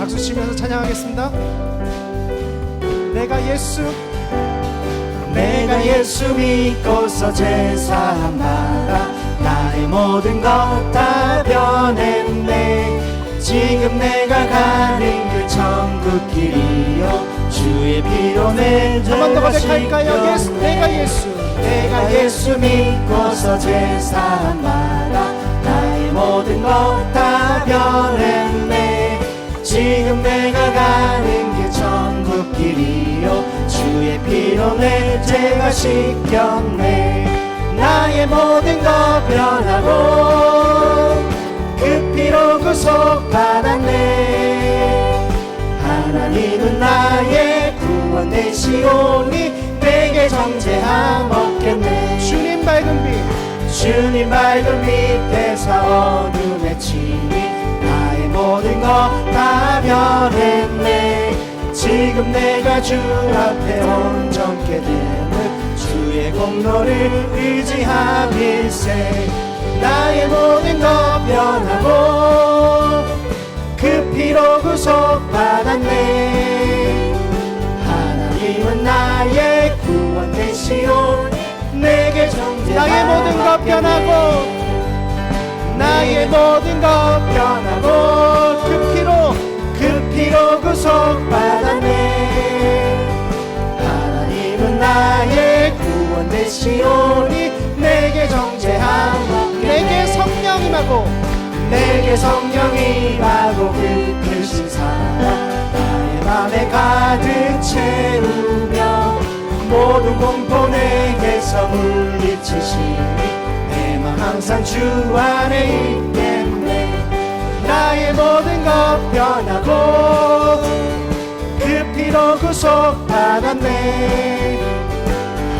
박수 치면서 찬양하겠습니다. 내가 예수 내가 예수 믿고서 제사함 받아 나의 모든 것 다 변했네. 지금 내가 가는 길 천국 길이요. 주의 피로 내 죄가 고백할까요? 예수 내가 예수. 내가 예수 믿고서 제사함 받아 나의 모든 것 다 변했네 지금 내가 가는 길 천국 길이요. 주의 피로 내 죄가 씻겼네. 나의 모든 것 변하고 그 피로 구속받았네. 하나님은 나의 구원 되시오니 내게 정죄함 없겠네. 주님 밝은 빛. 주님 밝은 밑에서 어둠에 치니 모든 것다 변했네. 지금 내가 주 앞에 온전케 되는 주의 공로를 의지함일세. 나의 모든 것 변하고 그 피로 구속받았네. 하나님은 나의 구원 되시오. 내게 정죄 나의 모든 것 변하고 나의 모든 것 변하고 그 피로 그 피로 구속받았네. 하나님은 나의 구원 되시오니 내게 정죄함 내게 성령 임하고 내게 성령이 임하고 그 크신 사랑 나의 맘에 가득 채우며 모든 공포 내게서 물리치시니 항상 주 안에 있겠네. 나의 모든 것 변하고 그 피로 구속받았네.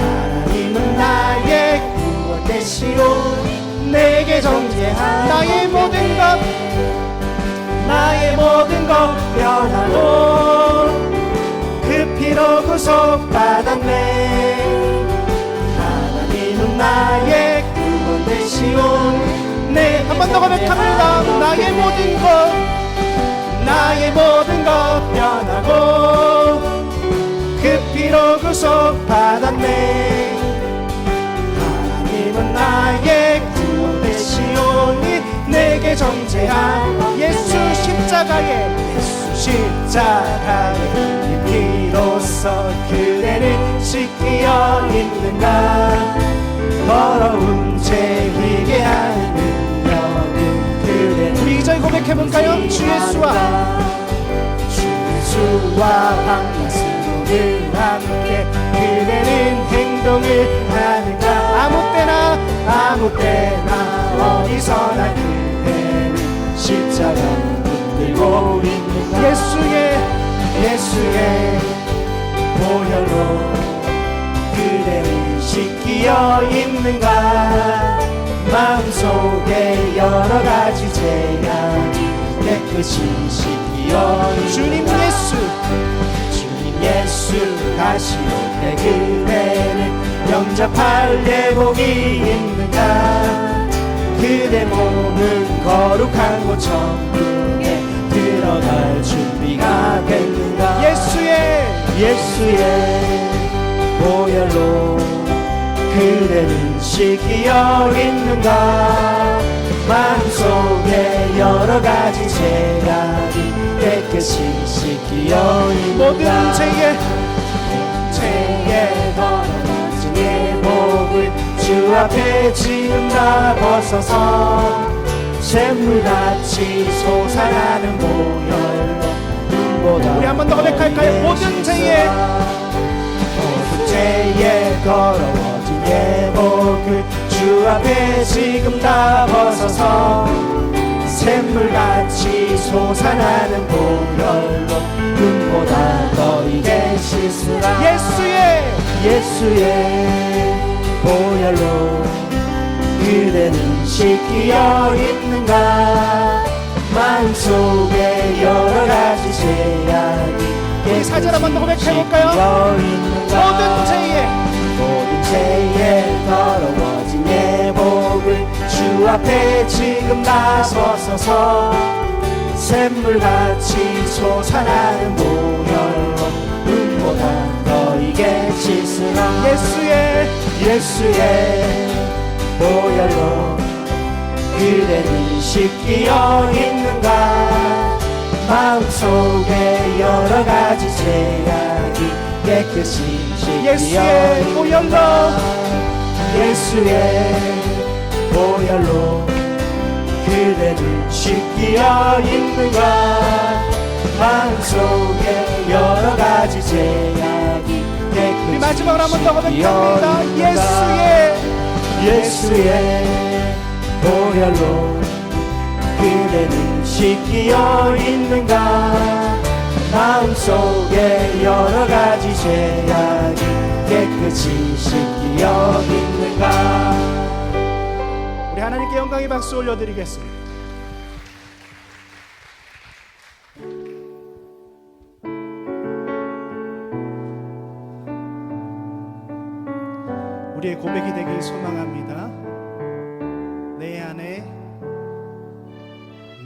하나님은 나의 구원 되시오. 내게 정죄한 나의 모든 것 나의 모든 것 변하고 그 피로 구속받았네. 하나님은 나의 시오. 내한번 더 고백합니다. 나의 모든 것 나의 모든 것 변하고 그 피로 구속 받았네. 하나님은 나의 구원 되시오니 내게 정죄한 예수 십자가에 예수 십자가의 이 피로써 그대를 씻기어 있는가? 더러운 죄 고백해 볼까요? 주 예수와 주 예수와 방야스로 늘 함께 그대는 행동을 하는가? 아무 때나 아무 때나 어디서나 그대는 십자가를 들고 있는가? 예수의 예수의 보혈로 그대를 씻기어 있는가? 마음속에 여러 가지 죄악 이 깨끗이 씻기어 있는가 주님 예수. 주님 예수 다시 올때 그대는 영접할 내 복이 있는가? 그대 몸은 거룩한 곳 천국에 들어갈 준비가 됐는가? 예수의 예수의 보혈로 그대는 씻기어 있는가? 마음속에 여러 가지 죄악이 깨끗이 씻기어 있는가 모든 죄에 죄에 더러워진 예복을 주 앞에 지금 다 벗어서 샘물같이 솟아나는 보혈로 눈보다 우리 한 번 더 고백할까요? 모든 죄에 모든 죄에 더러워진 예복을 주 앞에 지금 다 벗어서 샘물같이 솟아나는 보혈로 눈보다 더 이게 씻으라. 예수의 예수의 보혈로 그대는 씻기어 있는가? 마음속에 여러 가지 죄악이 우리 사절 한번 더 고백해볼까요? 모든 죄에 모든 죄에 더러워진 예복을 주 앞에 지금 다 서서서 샘물같이 솟아나는 보혈로 눈보다 너에게 씻으라. 예수의 예수의 보혈로 그대는 씻기어 있는가? 마음속에 여러 가지 죄악이 깨끗이 씻기어 예수의 보혈로 있는가? 예수의 보혈로 그대는 씻기어 있는가 마음속에 여러 가지 죄악이 깨끗이 우리 마지막으로 한 번 더 고백합니다. 예수의 예수의 보혈로 그대는 씻기어 있는가 마음속에 여러 가지 죄악이 깨끗이 씻기어 영광의 박수 올려드리겠습니다. 우리의 고백이 되길 소망합니다. 내 안에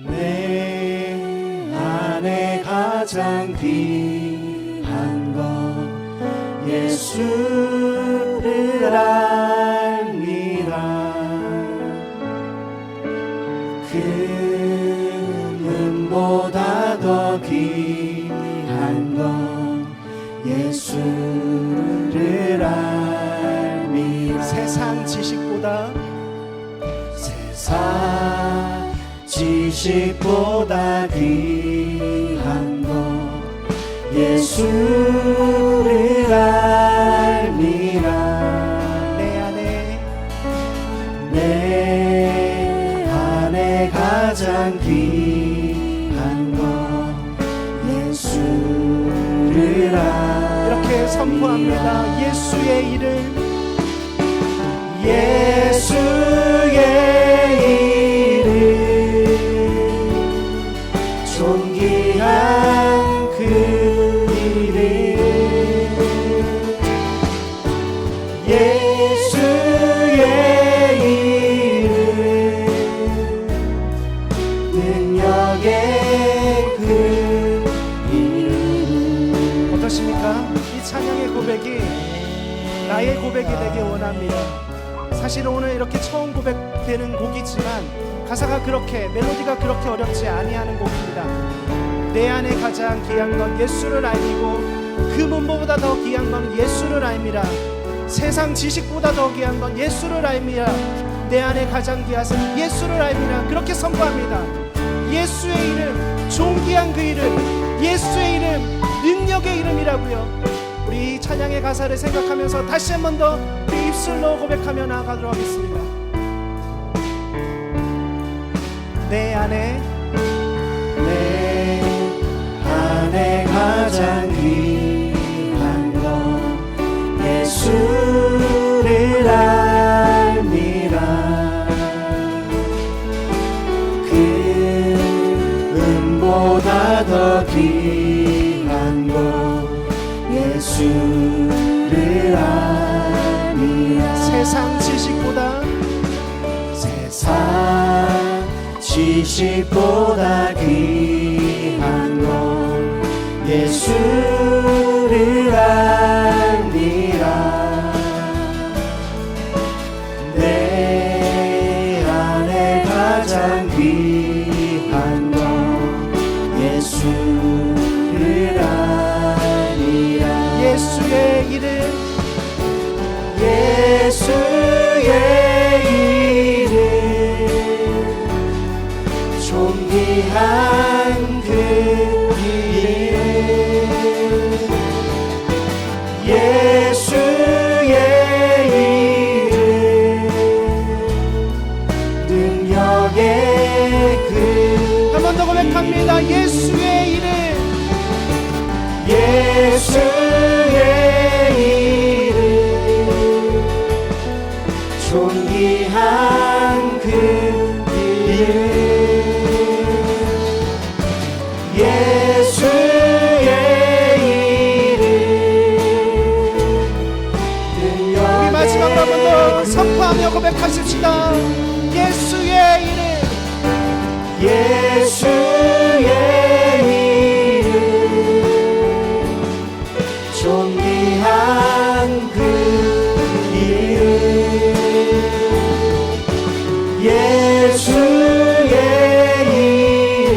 내 안에 가장 귀한 것 예수를 알 예수를 알미라 세상 지식보다 세상 지식보다 귀한 것 예수를 알미라 내 안에 내 안에 가장 귀한 것 예수를 알미라 이렇게 선포합니다. 예수의 이름. 예수의 존귀한 그 이름. 예수의 이름. 능력의 고백이 나의 고백이 되길 원합니다. 사실 오늘 이렇게 처음 고백되는 곡이지만 가사가 그렇게 멜로디가 그렇게 어렵지 아니하는 곡입니다. 내 안에 가장 귀한 건 예수를 알미고 그 문보보다 더 귀한 건 예수를 알미라. 세상 지식보다 더 귀한 건 예수를 알미라. 내 안에 가장 귀하신 예수를 알미라. 그렇게 선포합니다. 예수의 이름, 존귀한 그 이름, 예수의 이름, 능력의 이름이라고요. 우리 이 찬양의 가사를 생각하면서 다시 한 번더그 입술로 고백하며 나아가도록 하겠습니다. 내 안에 내 안에 가장 지식보다. 세상 지식보다 귀 능력의 그 한번 더 고백합니다. 예수의 이름 예수의 이름 존귀한 그 이름 예수의 이름 우리 마지막으로 한번 더 선포하며 고백하십시다. 예수의 이름 예수의 이름 존귀한 그 이름 예수의 이름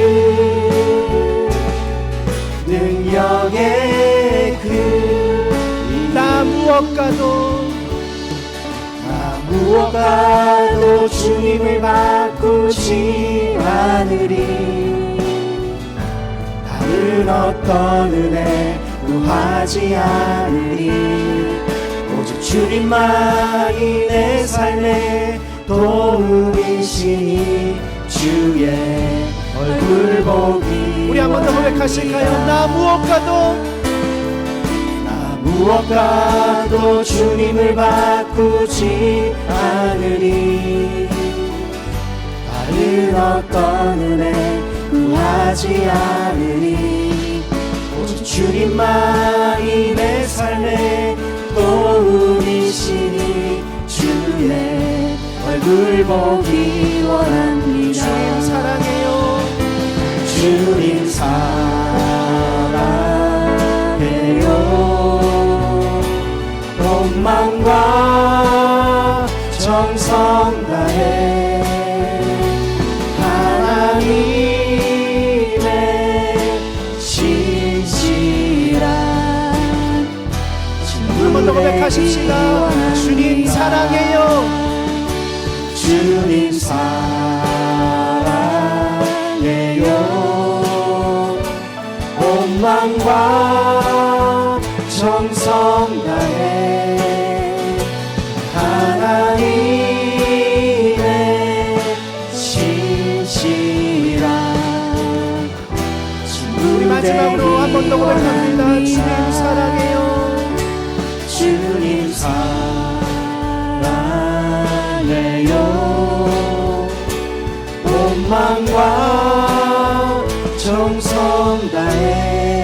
능력의 그나 무엇과도 나 무엇과도 주님을 만 바꾸지 않으리 다른 어떤 은혜 구하지 않으리. 오직 주님만이 내 삶의 도움이시니 주의 얼굴 보기 우리 한 번 더 고백하실까요? 나 무엇과도 나 무엇과도 주님을 바꾸지 않으리 어떤 은혜 구하지 않으리 오직 주님만이 내 삶의 도움이시니 주의 얼굴 보기 원합니다. 주님 사랑해요. 주님 사랑해요. 온 마음과 정성 다해 하나님의 신실한 한번 더 고백하십시다. 주님 사랑해요. 주님 사랑해요. 온 마음과 온 마음과 정성 다해